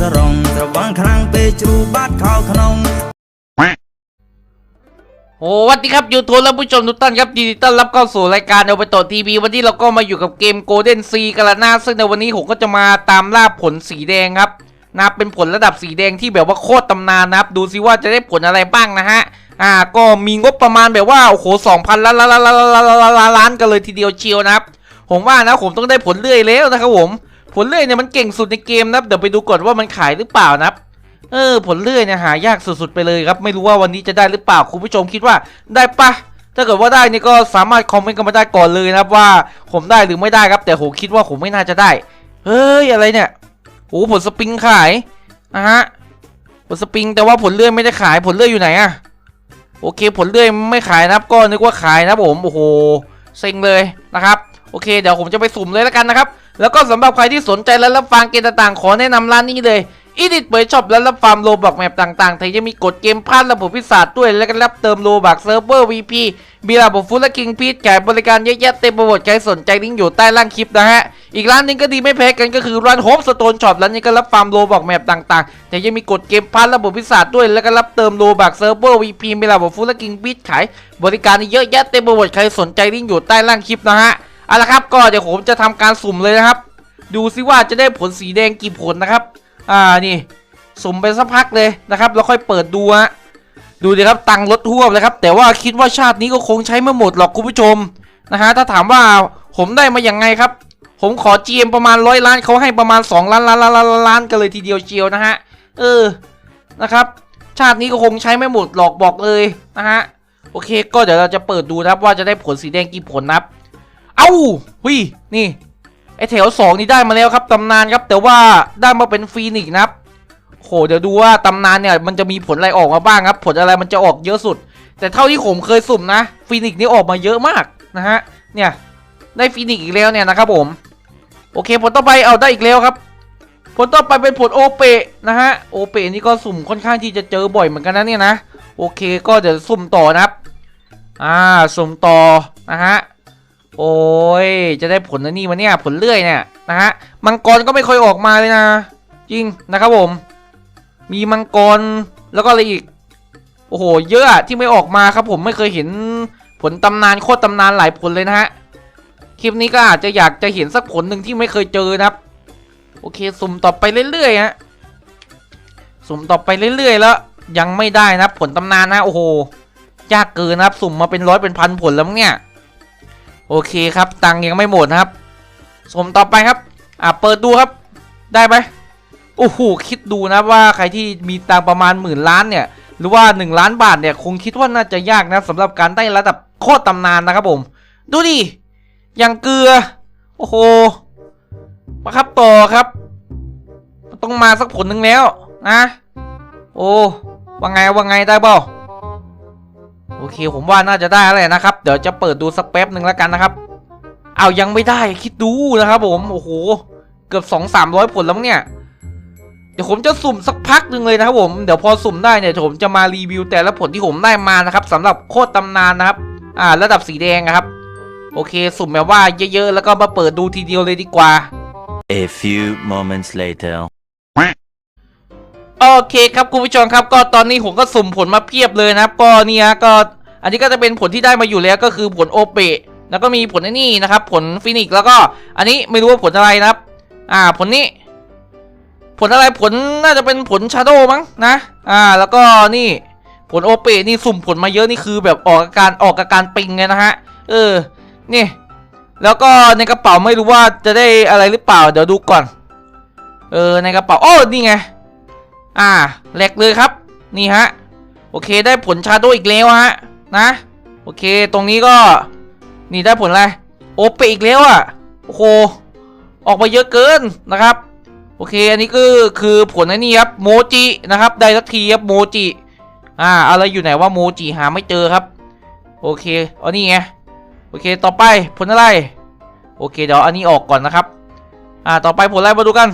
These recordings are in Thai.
សរងស្រវឹងខ្លាំងពេជ្រូបាត់ខោโอ้วัสดีครับยูทูบและผู้ชมทุกท่านครับยินดีต้อนรับเข้าสู่รายการเอเปโตทีวีวันนี้เราก็มาอยู่กับเกมโกลเด้นซีกันละนะซึ่งในวันนี้ผมก็จะมาตามล่าผลสีแดงครับนะเป็นผลระดับสีแดงที่แบบว่าโคตรตำนานนะครับ ดูซิว่าจะได้ผลอะไรบ้างนะฮะอ่าก็มีงบประมาณแบบว่าโอ้โหสองพันล้านล้านล้านล้านล้านกันเลยทีเดียวเชียวนะครับ ผมว่านะผมต้องได้ผลเลื่อยแล้วนะครับผม ผลเลื่อยเนี่ยมันเก่งสุดในเกมนะเดี๋ยวไปดูก่อนว่ามันขายหรือเปล่านับเออผลเลื่อยเนี่ยหายากสุดๆไปเลยครับไม่รู้ว่าวันนี้จะได้หรือเปล่าคุณผู้ชมคิดว่าได้ปะถ้าเกิดว่าได้นี่ก็สามารถคอมเมนต์กันมาได้ก่อนเลยนะครับว่าผมได้หรือไม่ได้ครับ แต่ผมคิดว่าผมไม่น่าจะได้ เฮ้ยอะไรเนี่ยโอ้ผลสปริงขายนะฮะผลสปริงแต่ว่าผลเลื่อยไม่ได้ขายผลเลื่อยอยู่ไหนอะโอเคผลเลื่อยไม่ขายนะครับก็นึกว่าขายนะผมโอ้โหเซ็งเลยนะครับ โอเคเดี๋ยวผมจะไปสุ่มเลยแล้วกันนะครับ แล้วก็สำหรับใครที่สนใจและรับฟังเกมต่างๆ ขอแนะนำร้านนี้เลยอีดิทเปิดช็อปและรับฟาร์มโลบอกแมปต่างๆแต่ยังมีกดเกมพลาดระบบพิศาจด้วย และก็รับเติมโลบักเซิร์ฟเวอร์ VP มีระบบฟุตและคิงพีทขายบริการเยอะแยะเต็มไปหมดใครสนใจลิงก์อยู่ใต้ล่างคลิปนะฮะ อีกร้านนึงก็ดีไม่แพ้กันก็คือร้านโฮมสโตนช็อปร้านนี้ก็รับฟาร์มโลบอกแมปต่างๆแต่ยังมีกดเกมพลาดระบบพิศาจด้วย แล้วก็รับเติมโลบักเซิร์ฟเวอร์ VP มีระบบฟุตและคิงพีทขายบริการเยอะแยะเต็มไปหมดใครสนใจลิงก์อยู่ใต้ล่างคลิปนะฮะ เอาละครับก็เดี๋ยวผมจะทำการสุ่มเลยนะครับ ดูซิว่าจะได้ผลสีแดงกี่ผลนะครับ อ่านี่สุ่มไปสักพักเลยนะครับแล้วค่อยเปิดดูฮะดูดิครับตังค์ลดท่วมเลยครับ แต่ว่าคิดว่าชาตินี้ก็คงใช้ไม่หมดหรอกคุณผู้ชมนะฮะถ้าถามว่าผมได้มาอย่างไงครับ ผมขอ GM ประมาณร้อยล้านเขาให้ประมาณ 2 ล้านล้านล้านล้านล้านกันเลยทีเดียวเชียวนะฮะเออนะครับชาตินี้ก็คงใช้ไม่หมดหรอกบอกเลยนะฮะโอเค ก็เดี๋ยวเราจะเปิดดูนะครับว่าจะได้ผลสีแดงกี่ผลนะครับ เอ้าหุยนี่ไอแถวสองนี่ได้มาแล้วครับตำนานครับ แต่ว่าได้มาเป็นฟีนิกซ์นะครับโหเดี๋ยวดูว่าตำนานเนี่ยมันจะมีผลอะไรออกมาบ้างครับ ผลอะไรมันจะออกเยอะสุด แต่เท่าที่ผมเคยสุ่มนะฟีนิกซ์นี่ออกมาเยอะมากนะฮะเนี่ยได้ฟีนิกซ์อีกแล้วเนี่ยนะครับผมโอเคผลต่อไปเอาได้อีกแล้วครับ ผลต่อไปเป็นผลโอเปะนะฮะโอเปะนี่ก็สุ่มค่อนข้างที่จะเจอบ่อยเหมือนกันนะเนี่ยนะโอเคก็เดี๋ยวสุ่มต่อนะครับอ่าสุ่มต่อนะฮะ โอ้ย จะได้ผลนะนี่มาเนี่ยผลเลื่อยเนี่ยนะฮะ มังกรก็ไม่ค่อยออกมาเลยนะ จริงนะครับผม มีมังกรแล้วก็อะไรอีก โอ้โห เยอะที่ไม่ออกมาครับผมไม่เคยเห็นผลตำนานโคตรตำนานหลายผลเลยนะฮะ คลิปนี้ก็อาจจะอยากจะเห็นสักผลหนึ่งที่ไม่เคยเจอนะครับ โอเคสุ่มต่อไปเรื่อยๆฮะ สุ่มต่อไปเรื่อยๆ แล้ว ยังไม่ได้นะผลตำนานนะโอ้โหยากเกินนะครับ สุ่มมาเป็นร้อยเป็นพันผลแล้วเนี่ย โอเคครับตังยังไม่หมดนะครับ สมต่อไปครับ อะเปิดดูครับ ได้ไหมโอ้โหคิดดูนะว่าใครที่มีตังประมาณหมื่นล้านเนี่ย หรือว่า 1 ล้านบาทเนี่ย คงคิดว่าน่าจะยากนะสำหรับการได้ระดับโคตรตำนานนะครับผม ดูดิอย่างเกลือ โอ้โหมาครับต่อครับต้องมาสักผลหนึ่งแล้วนะโอ้ว่าไงว่าไงได้เปล่า โอเคผมว่าน่าจะได้แล้วแหละนะครับ เดี๋ยวจะเปิดดูสักแป๊บหนึ่งแล้วกันนะครับ เอายังไม่ได้คิดดูนะครับผม โอ้โห เกือบสองสามร้อยผลแล้วเนี่ย เดี๋ยวผมจะสุ่มสักพักหนึ่งเลยนะครับผม เดี๋ยวพอสุ่มได้เนี่ยผมจะมารีวิวแต่ละผลที่ผมได้มานะครับสำหรับโคตรตำนานนะครับ อ่า ระดับสีแดงนะครับ โอเค สุ่มแบบว่าเยอะๆ แล้วก็มาเปิดดูทีเดียวเลยดีกว่า A few moments later. โอเคครับคุณผู้ชมครับ ก็ตอนนี้ผมก็สุ่มผลมาเพียบเลยนะครับ ก็นี่ยก็อันนี้ก็จะเป็นผลที่ได้มาอยู่แล้วก็คือผลโอเปะแล้วก็มีผลนี่นะครับ ผลฟินิกแล้วก็อันนี้ไม่รู้ว่าผลอะไรนะครับ อ่าผลนี้ ผลอะไรผลน่าจะเป็นผลชาโดมั้งนะ อ่า แล้วก็นี่ผลโอเปะนี่สุ่มผลมาเยอะนี่คือแบบออกอาการออกอาการปิงเลยนะฮะ เออ นี่ แล้วก็ในกระเป๋าไม่รู้ว่าจะได้อะไรหรือเปล่า เดี๋ยวดูก่อน เออในกระเป๋าโอ้นี่ไง อ่าแหลกเลยครับ นี่ฮะ โอเคได้ผลชาโดอีกแล้วฮะ นะ โอเคตรงนี้ก็ นี่ได้ผลอะไร โอเปอีกแล้วอะ โอ้โห ออกมาเยอะเกินนะครับ โอเค อันนี้ก็คือผลไอ้นี่ครับ โมจินะครับ ได้สักทีครับ โมจิ อ่า อะไรอยู่ไหนว่าโมจิหาไม่เจอครับ โอเคเอานี่ไง โอเค ต่อไปผลอะไร โอเค เดี๋ยวอันนี้ออกก่อนนะครับ อ่า ต่อไปผลอะไรมาดูกัน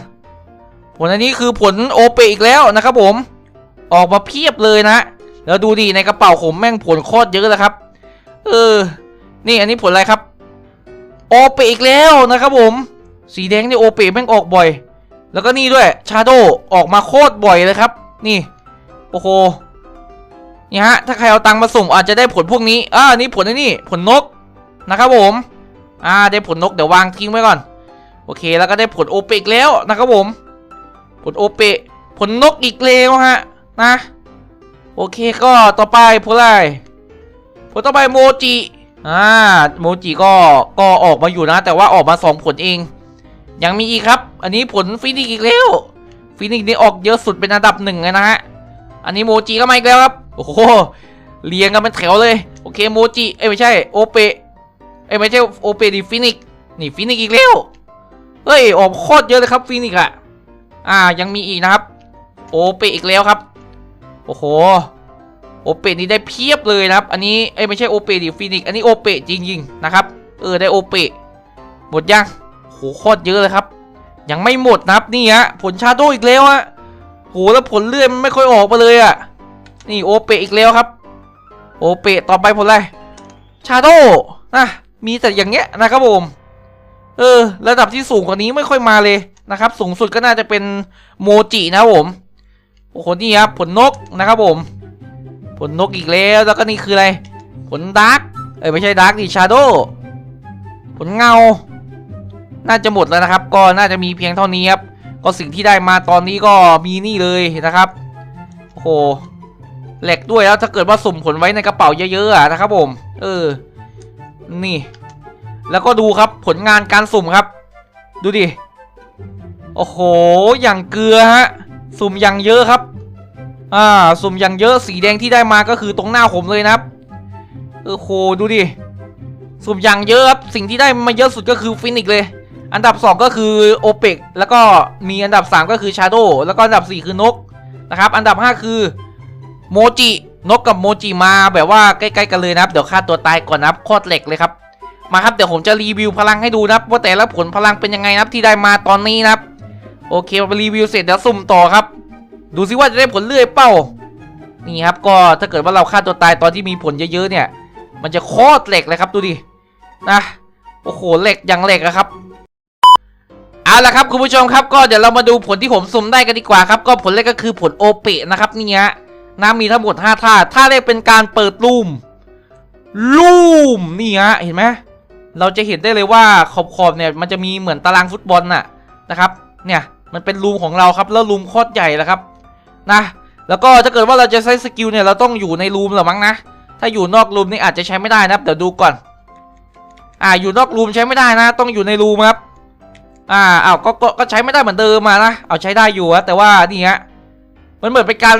ผลอันนี้คือผลโอเปอีกแล้วนะครับผม ออกมาเพียบเลยนะ แล้วดูดิในกระเป๋าผมแม่งผลโคตรเยอะเลยครับ เออ นี่อันนี้ผลอะไรครับ โอเปอีกแล้วนะครับผม สีแดงนี่โอเปแม่งออกบ่อย แล้วก็นี่ด้วย ชาโดออกมาโคตรบ่อยเลยครับ นี่ โอ้โห นี่ฮะ ถ้าใครเอาตังมาสุ่มอาจจะได้ผลพวกนี้ อ่า นี่ผลไอ้นี่ ผลนกนะครับผม อ่า ได้ผลนกเดี๋ยววางทิ้งไว้ก่อน โอเค แล้วก็ได้ผลโอเปกแล้วนะครับผม ผลโอเปะผลนกอีกแล้วฮะนะ โอเคก็ต่อไปผลอะไรผลต่อไปโมจิอ่าโมจิก็ก็ออกมาอยู่นะ แต่ว่าออกมาสองผลเอง ยังมีอีกครับ อันนี้ผลฟินิกอีกแล้วฟินิกนี่ออกเยอะสุดเป็นอันดับหนึ่งเลยนะฮะอันนี้โมจิก็มาอีกแล้วครับโอ้โหเรียงกันเป็นแถวเลยโอเคโมจิเอ้ยไม่ใช่โอเปะเอ้ยไม่ใช่โอเปะดิฟินิกนี่ฟินิกอีกแล้วเฮ้ยออกโคตรเยอะเลยครับฟินิกอะ อ่ายังมีอีกนะครับ โอเปอีกแล้วครับ โอ้โห โอเปนี่ได้เพียบเลยนะครับ อันนี้เอ้ไม่ใช่โอเปดิฟินิก อันนี้โอเปจริงๆนะครับ เออได้โอเปหมดยังโหโคตรเยอะเลยครับ ยังไม่หมดนะครับนี่ฮะผลชาโดอีกแล้วฮะโหแล้วผลเลื่อนมันไม่ค่อยออกมาเลยอะนี่โอเปอีกแล้วครับ โอเปต่อไปผลอะไรชาโดนะมีแต่อย่างเงี้ยนะครับผมเออ ระดับที่สูงกว่านี้ไม่ค่อยมาเลย นะครับ สูงสุดก็น่าจะเป็นโมจินะผมโอ้โหนี่ครับผลนกนะครับผม ผลนกอีกแล้วแล้วก็นี่คืออะไร ผลดาร์กเอ้ยไม่ใช่ดาร์กดิชาโดผลเงา น่าจะหมดแล้วนะครับ ก็น่าจะมีเพียงเท่านี้ครับก็สิ่งที่ได้มาตอนนี้ก็มีนี่เลยนะครับโอ้โหแหลกด้วยแล้วถ้าเกิดว่าสุ่มผลไว้ในกระเป๋าเยอะๆนะครับผม เออ นี่ แล้วก็ดูครับผลงานการสุ่มครับ ดูดิ โอ้โห อย่างเกลือฮะ สุ่มอย่างเยอะครับ อ่า สุ่มอย่างเยอะ สีแดงที่ได้มาก็คือตรงหน้าผมเลยนะครับโอ้โห ดูดิ สุ่มอย่างเยอะครับ สิ่งที่ได้มาเยอะสุดก็คือฟินิกเลย อันดับ 2 ก็คือโอเปก แล้วก็มีอันดับ 3 ก็คือชาโดแล้วก็อันดับ 4 คือนกนะครับ อันดับ 5 คือโมจิ นกกับโมจิมาแบบว่าใกล้ๆกันเลยนะครับ เดี๋ยวฆ่าตัวตายก่อนนะครับโคตรเหล็กเลยครับ มาครับ เดี๋ยวผมจะรีวิวพลังให้ดูนะครับว่าแต่ละผลพลังเป็นยังไงนะครับที่ได้มาตอนนี้นะครับ โอเคมารีวิวเสร็จเดี๋ยวสุ่มต่อครับ ดูซิว่าจะได้ผลเลื่อยเป้านี่ครับก็ถ้าเกิดว่าเราฆ่าตัวตายตอนที่มีผลเยอะๆเนี่ย มันจะโคตรเหล็กเลยครับดูดินะโอ้โหเหล็กอย่างเหล็กอะครับเอาละครับคุณผู้ชมครับก็เดี๋ยวเรามาดูผลที่ผมสุ่มได้กันดีกว่าครับ ก็ผลแรกก็คือผลโอเปะนะครับนี่ฮะน้ำมีทั้งหมด 5 ท่าท่าแรกเป็นการเปิดลูมลูมนี่ฮะเห็นไหมเราจะเห็นได้เลยว่าขอบๆเนี่ยมันจะมีเหมือนตารางฟุตบอลน่ะนะครับ เนี่ยมันเป็นรูมของเราครับแล้วรูมโคตรใหญ่แล้วครับนะแล้วก็ถ้าเกิดว่าเราจะใช้สกิลเนี่ยเราต้องอยู่ในรูมหรือมั้งนะถ้าอยู่นอกรูมนี่อาจจะใช้ไม่ได้นะครับเดี๋ยวดูก่อนอ่าอยู่นอกรูมใช้ไม่ได้นะ ต้องอยู่ในรูมครับอ่าเอ้าก็ก็ก็ใช้ไม่ได้เหมือนเดิมมานะเอาใช้ได้อยู่อะแต่ว่านี่ฮะมันเหมือนเป็นการ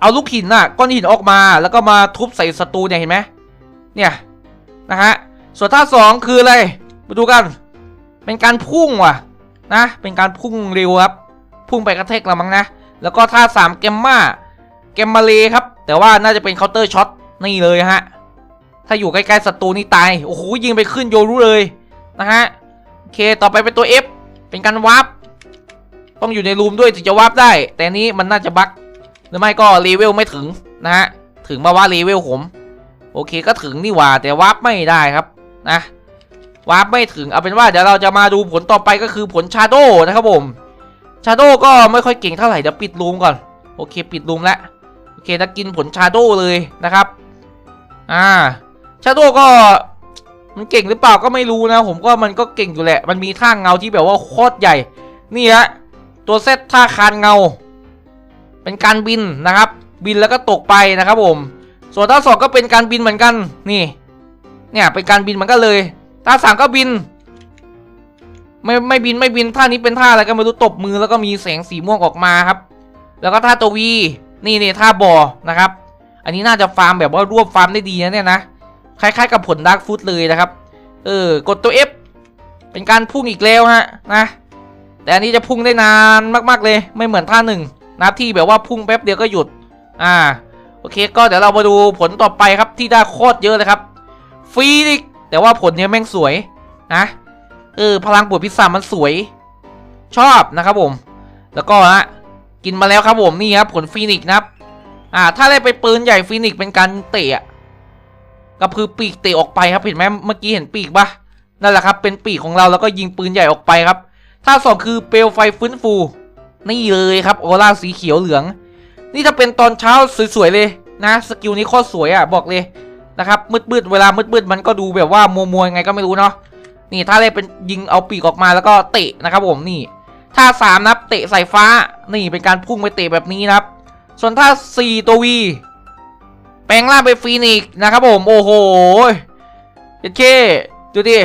เอาลูกหินน่ะก้อนหินออกมาแล้วก็มาทุบใส่ศัตรูเนี่ยเห็นไหมเนี่ยนะฮะส่วนท่าสองคืออะไรมาดูกัน เป็นการพุ่งว่ะ นะ เป็นการพุ่งเร็วครับ พุ่งไปกระแทกละมั้งนะ แล้วก็ท่าสามเกมมาเกมมาเลครับ แต่ว่าน่าจะเป็นเคาน์เตอร์ช็อตนี่เลยฮะ ถ้าอยู่ใกล้ๆศัตรูนี่ตาย โอ้โหยิงไปขึ้นโยรู้เลยนะฮะ โอเค ต่อไปเป็นตัว F เป็นการวาร์ป ต้องอยู่ในรูมด้วยถึงจะวาร์ปได้ แต่นนี้มันน่าจะบั๊กหรือไม่ก็เลเวลไม่ถึงนะฮะ ถึงมาว่าเลเวลผม โอเคก็ถึงนี่หว่าแต่วาร์ปไม่ได้ครับนะ วาร์ปไม่ถึงเอาเป็นว่าเดี๋ยวเราจะมาดูผลต่อไปก็คือผลชาโดนะครับผมชาโดก็ไม่ค่อยเก่งเท่าไหร่เดี๋ยวปิดรูมก่อนโอเคปิดรูมแล้วโอเคจะกินผลชาโดเลยนะครับอ่าชาโดก็มันเก่งหรือเปล่าก็ไม่รู้นะ ผมก็มันก็เก่งอยู่แหละ มันมีท่าเงาที่แบบว่าโคตรใหญ่ นี่ฮะตัวเซตท่าคานเงา เป็นการบินนะครับ บินแล้วก็ตกไปนะครับผม ส่วนท่าสองก็เป็นการบินเหมือนกันนี่ เนี่ยเป็นการบินเหมือนกันเลย ท่าสามก็บิน ไม่ไม่บินไม่บินท่านี้เป็นท่าอะไรก็ไม่รู้ตบมือแล้วก็มีแสงสีม่วงออกมาครับ แล้วก็ท่าตัววีนี่นี่ท่าบอนะครับ อันนี้น่าจะฟาร์มแบบว่ารวบฟาร์มได้ดีนะเนี่ยนะคล้ายๆกับผลดาร์กฟูดเลยนะครับ เออกดตัว F เป็นการพุ่งอีกแล้วฮะนะ แต่อันนี้จะพุ่งได้นานมากๆเลย ไม่เหมือนท่าหนึ่งนะที่แบบว่าพุ่งแป๊บเดียวก็หยุด อ่า โอเค ก็เดี๋ยวเรามาดูผลต่อไปครับที่ได้โคตรเยอะเลยครับฟรีอีก แต่ว่าผลเนี้ยแม่งสวยนะเออพลังบวกพิซซ่ามันสวย ชอบนะครับผม แล้วก็ฮะกินมาแล้วครับผมนี่ครับผลฟีนิกซ์นะครับ อ่า ถ้าได้ไปปืนใหญ่ฟีนิกซ์เป็นการเตะก็คือปีกเตะออกไปครับเห็นไหมเมื่อกี้เห็นปีกปะนั่นแหละครับเป็นปีกของเราแล้วก็ยิงปืนใหญ่ออกไปครับท่าสองคือเปลวไฟฟื้นฟู นี่เลยครับโอล่าสีเขียวเหลือง นี่ถ้าเป็นตอนเช้าสวยๆเลยนะ สกิลนี้โคตรสวยอะ่ะบอกเลย นะครับมืดๆเวลามืดๆมันก็ดูแบบว่ามัวๆยังไงก็ไม่รู้เนาะนี่ท่าแรกเป็นยิงเอาปีกออกมาแล้วก็เตะนะครับผมนี่ท่าสามนับเตะใส่ฟ้านี่เป็นการพุ่งไปเตะแบบนี้นะครับ ส่วนท่าสี่ตัววีแปลงร่างเป็นฟีนิกซ์นะครับผมโอ้โหเจ็ดเคดูดิ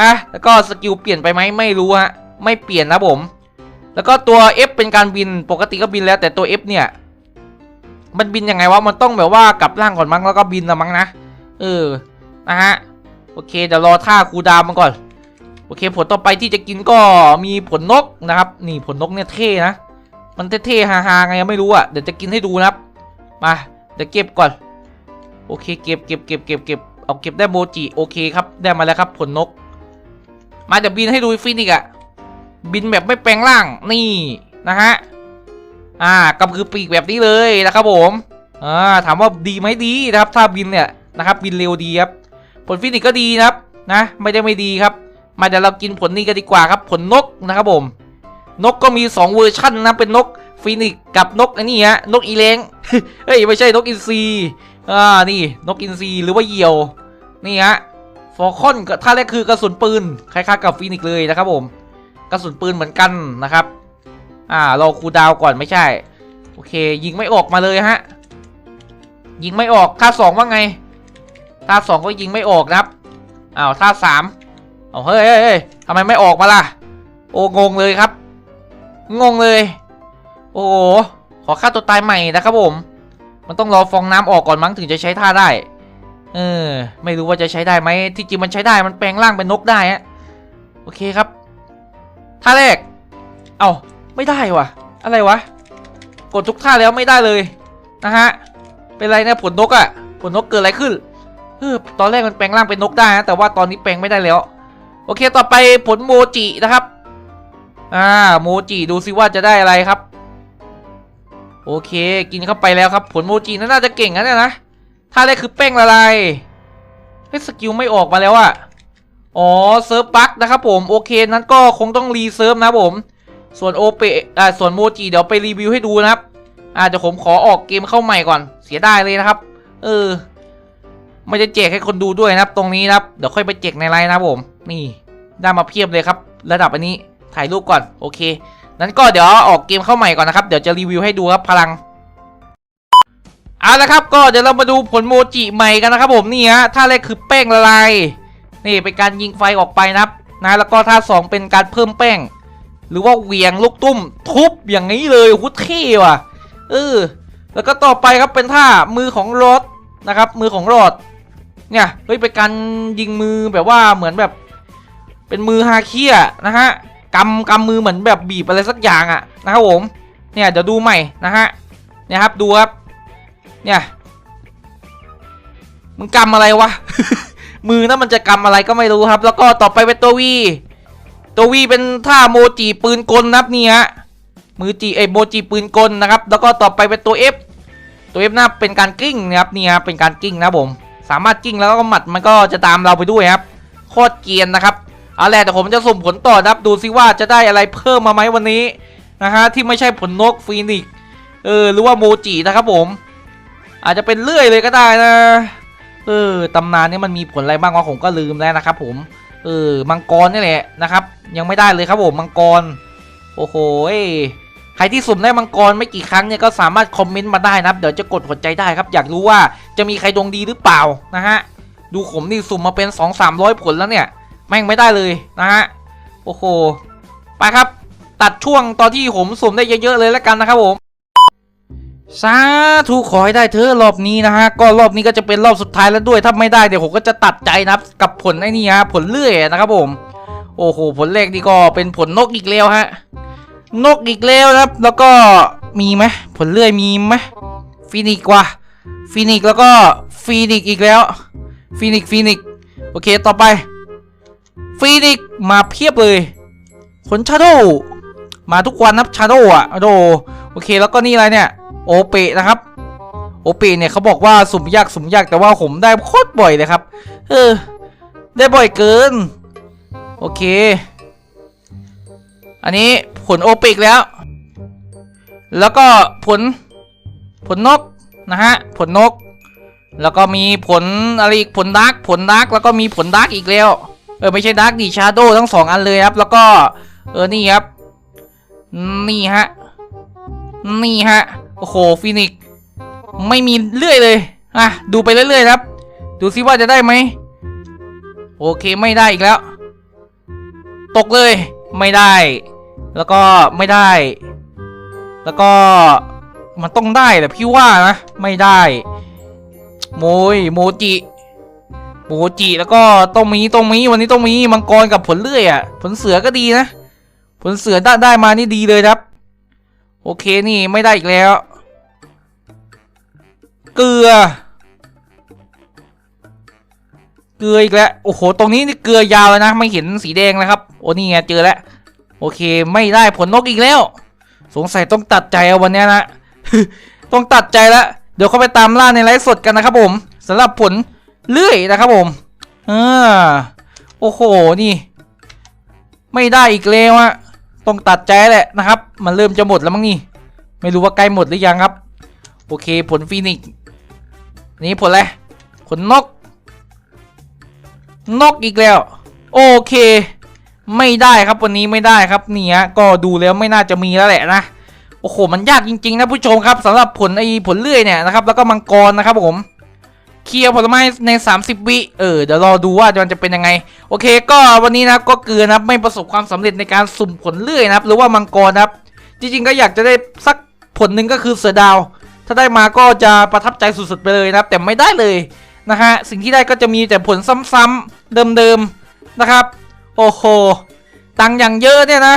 อะแล้วก็สกิลเปลี่ยนไปไหมไม่รู้ฮะไม่เปลี่ยนนะผม แล้วก็ตัว F เป็นการบินปกติก็บินแล้วแต่ตัว F เนี่ย มันบินยังไงวะมันต้องแบบว่ากลับร่างก่อนมั้งแล้วก็บินละมั้งนะเออนะฮะโอเคเดี๋ยวรอท่าคูดาวมันก่อน โอเค ผลต่อไปที่จะกินก็มีผลนกนะครับ นี่ผลนกเนี่ยเท่นะมันเท่ๆฮาๆไงไม่รู้อะเดี๋ยวจะกินให้ดูนะครับมาเดี๋ยวเก็บก่อน โอเคเก็บเก็บเก็บเก็บเก็บเอาเก็บได้โมจิโอเคครับได้มาแล้วครับผลนก มาเดี๋ยวบินให้ดูฟินิกอะบินแบบไม่แปลงร่างนี่นะฮะ อ่ากำคือปีกแบบนี้เลยนะครับผมอ่าถามว่าดีไหมดีนะครับถ้าบินเนี่ยนะครับบินเร็วดีครับผลฟินิกก็ดีนะครับนะไม่ได้ไม่ดีครับ มาเดี๋ยวเรากินผลนี้กันดีกว่าครับผลนกนะครับผม นกก็มี 2 เวอร์ชันนะเป็นนกฟินิกกับนกอันนี้ฮะนกอีเลงเฮ้ยไม่ใช่นกอินทรีอ่านี่นกอินทรีหรือว่าเหยี่ยวนี่ฮะฟอคอนก็ท่าแรกคือกระสุนปืนคล้ายๆกับฟินิกเลยนะครับผมกระสุนปืนเหมือนกันนะครับ อ่า เรอคูดาวก่อนไม่ใช่ โอเค ยิงไม่ออกมาเลยฮะ ยิงไม่ออกท่าสองว่าไงท่าสองก็ยิงไม่ออกนะครับอ้าวท่าสามเอาเฮ้ยเฮ้ยเฮ้ยทำไมไม่ออกมาล่ะ โอ้งงเลยครับ งงเลย โอ้โหขอฆ่าตัวตายใหม่นะครับผม มันต้องรอฟองน้ำออกก่อนมั้งถึงจะใช้ท่าได้ เออ ไม่รู้ว่าจะใช้ได้ไหมที่จริงมันใช้ได้มันแปลงร่างเป็นนกได้ฮะโอเคครับท่าแรก เอา้า ไม่ได้วะอะไรวะ กดทุกท่าแล้วไม่ได้เลยนะฮะ เป็นไรนะผลนกอะ่ะ ผลนกเกิดอะไรขึ้นเออตอนแรกมันแปลงร่างเป็นนกได้นะแต่ว่าตอนนี้แปลงไม่ได้แล้ว โอเคต่อไปผลโมจินะครับ อ่าโมจิดูซิว่าจะได้อะไรครับ โอเค กินเข้าไปแล้วครับ ผลโมจิน่าจะเก่งนะเนี่ยนะท่าแรกคือแป้งละลายเฮ้สกิลไม่ออกมาแล้วอะอ๋อเซิร์ฟบั๊กนะครับผมโอเคนั้นก็คงต้องรีเซิร์ฟนะผม ส่วนโอเปอ่าส่วนโมจิเดี๋ยวไปรีวิวให้ดูนะครับอ่าเดี๋ยวผมขอออกเกมเข้าใหม่ก่อนเสียดายเลยนะครับ เออ ไม่ได้แจกให้คนดูด้วยนะครับ ตรงนี้นะครับ เดี๋ยวค่อยไปแจกในไลน์นะครับผม นี่ได้มาเพียบเลยครับ ระดับอันนี้ถ่ายรูปก่อนโอเค นั้นก็เดี๋ยวออกเกมเข้าใหม่ก่อนนะครับ เดี๋ยวจะรีวิวให้ดูครับพลังเอาละครับก็เดี๋ยวเรามาดูผลโมจิใหม่กันนะครับผมนี่ฮะท่าแรกคือแป้งละลายนี่เป็นการยิงไฟออกไปนะครับนะแล้วก็ท่าสองเป็นการเพิ่มแป้ง หรือว่าเหวี่ยงลูกตุ้มทุบอย่างนี้เลยโหเท่ว่ะเออแล้วก็ต่อไปครับเป็นท่ามือของรถนะครับ มือของรอดเนี่ยเฮ้ยเป็นการยิงมือแบบว่าเหมือนแบบ เป็นมือฮาเคียนะฮะกำกำมือเหมือนแบบบีบอะไรสักอย่างอะนะครับผมเนี่ยเดี๋ยวดูใหม่นะฮะเนี่ยครับดูครับเนี่ยมึงกำอะไรวะมือนั่นมันจะกำอะไรก็ไม่รู้ครับ แล้วก็ต่อไปเป็นตัววี ตัววีเป็นท่าโมจิปืนกลนะครับนี่ฮะมือจีเอโมจิปืนกลนะครับ แล้วก็ต่อไปเป็นตัว F ตัว F นะเป็นการกิ้งนะครับนี่ครับเป็นการกิ้งนะผม สามารถกิ้งแล้วก็หมัดมันก็จะตามเราไปด้วยครับโคตรเกียนนะครับเอาแหละแต่ผมจะสุ่มผลต่อนะครับดูซิว่าจะได้อะไรเพิ่มมาไหมวันนี้นะฮะที่ไม่ใช่ผลนกฟีนิกเออหรือว่าโมจินะครับผม อาจจะเป็นเลื่อยเลยก็ได้นะ เออตำนานนี่มันมีผลอะไรบ้างวะผมก็ลืมแล้วนะครับผม ออมังกรนี่แหละนะครับ ยังไม่ได้เลยครับผมมังกร โอ้โหใครที่สุ่มได้มังกรไม่กี่ครั้งเนี่ยก็สามารถคอมเมนต์มาได้นะครับ เดี๋ยวจะกดหัวใจได้ครับ อยากรู้ว่าจะมีใครดวงดีหรือเปล่านะฮะดูผมนี่สุ่มมาเป็น2 3 0 0 ผลแล้วเนี่ย แม่งไม่ได้เลยนะฮะโอ้โหไปครับ ตัดช่วงตอนที่ผมสุ่มได้เยอะๆเลยแล้วกันนะครับผม สาธุขอให้ได้เธอรอบนี้นะฮะ ก็รอบนี้ก็จะเป็นรอบสุดท้ายแล้วด้วยถ้าไม่ได้เดี๋ยวผมก็จะตัดใจนะครับกับผลไอ้นี่ฮะผลเลื่อยนะครับผม โอ้โหผลแรกนี่ก็เป็นผลนกอีกแล้วฮะ นกอีกแล้วนะครับ แล้วก็มีไหมผลเลื่อยมีไหมฟินิกว่ะฟินิกแล้วก็ฟินิกอีกแล้วฟินิกฟินิกโอเคต่อไปฟินิกมาเพียบเลยผลชาโดมาทุกวันนับชาโดอะโดโอเคแล้วก็นี่อะไรเนี่ย โอเปะนะครับโอเปะเนี่ยเขาบอกว่าสุ่มยากสุ่มยากแต่ว่าผมได้โคตรบ่อยเลยครับ เออ ได้บ่อยเกิน โอเค อันนี้ผลโอปิกแล้ว แล้วก็ผลผลนกนะฮะผลนก แล้วก็มีผลอะไรอีกผลดาร์กผลดาร์กแล้วก็มีผลดาร์กอีกแล้ว เออไม่ใช่ดาร์กดิชาโดทั้งสองอันเลยครับ แล้วก็เออนี่ครับ นี่ฮะ นี่ฮะ โอ้โหฟินิกไม่มีเลื่อยเลยอะดูไปเรื่อยๆครับ ดูซิว่าจะได้ไหมโอเคไม่ได้อีกแล้ว ตกเลยไม่ได้ แล้วก็ไม่ได้ แล้วก็มันต้องได้แต่พี่ว่านะ ไม่ได้โมยโมจิโมจิแล้วก็ต้องมีต้องมีวันนี้ต้องมีมังกรกับผลเลื่อยอะ ผลเสือก็ดีนะ ผลเสือได้ได้มานี่ดีเลยครับ โอเคนี่ไม่ได้อีกแล้ว เกลือ เกลืออีกแล้วโอ้โหตรงนี้นี่เกลือยาวเลยนะไม่เห็นสีแดงนะครับโอ้นี่ไงเจอแล้วโอเคไม่ได้ผลนกอีกแล้ว สงสัยต้องตัดใจเอาวันนี้นะต้องตัดใจแล้วเดี๋ยวเข้าไปตามล่าในไลฟ์สดกันนะครับผมสำหรับผลเลื่อยนะครับผมเออโอ้โหนี่ ไม่ได้อีกแล้วอะต้องตัดใจแหละนะครับ มันเริ่มจะหมดแล้วมั้งนี่ ไม่รู้ว่าใกล้หมดหรือยังครับ โอเคผลฟีนิกซ์ นนี้ผลอะไรผลนก นกอีกแล้ว โอเค ไม่ได้ครับวันนี้ไม่ได้ครับเนี่ฮะก็ดูแล้วไม่น่าจะมีแล้วแหละนะโอ้โหมันยากจริงๆนะผู้ชมครับสำหรับผลไอ้ผลเลื่อยเนี่ยนะครับแล้วก็มังกรนะครับผมเคลียร์ผลไม้ใน 30 วิเออเดี๋ยวรอดูว่ามันจะเป็นยังไง โอเค ก็วันนี้นะก็เกลือนะไม่ประสบความสำเร็จในการสุ่มผลเลื่อยนะครับ หรือว่ามังกรนะครับ จริงๆก็อยากจะได้สักผลหนึ่งก็คือเสือดาว ถ้าได้มาก็จะประทับใจสุดๆไปเลยนะครับ แต่ไม่ได้เลยนะฮะสิ่งที่ได้ก็จะมีแต่ผลซ้ำๆเดิมๆนะครับ โอ้โหตังอย่างเยอะเนี่ยนะ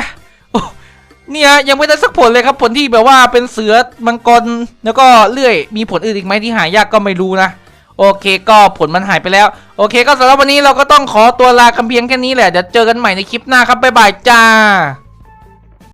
เนี่ยยังไม่ได้สักผลเลยครับผลที่แบบว่าเป็นเสือมังกรแล้วก็เลื่อยมีผลอื่นอีกไหมที่หายากก็ไม่รู้นะโอเคก็ผลมันหายไปแล้ว โอเคก็สำหรับวันนี้เราก็ต้องขอตัวลาคำเพียงแค่นี้แหละเดี๋ยวเจอกันใหม่ในคลิปหน้าครับบ๊ายบายจ้า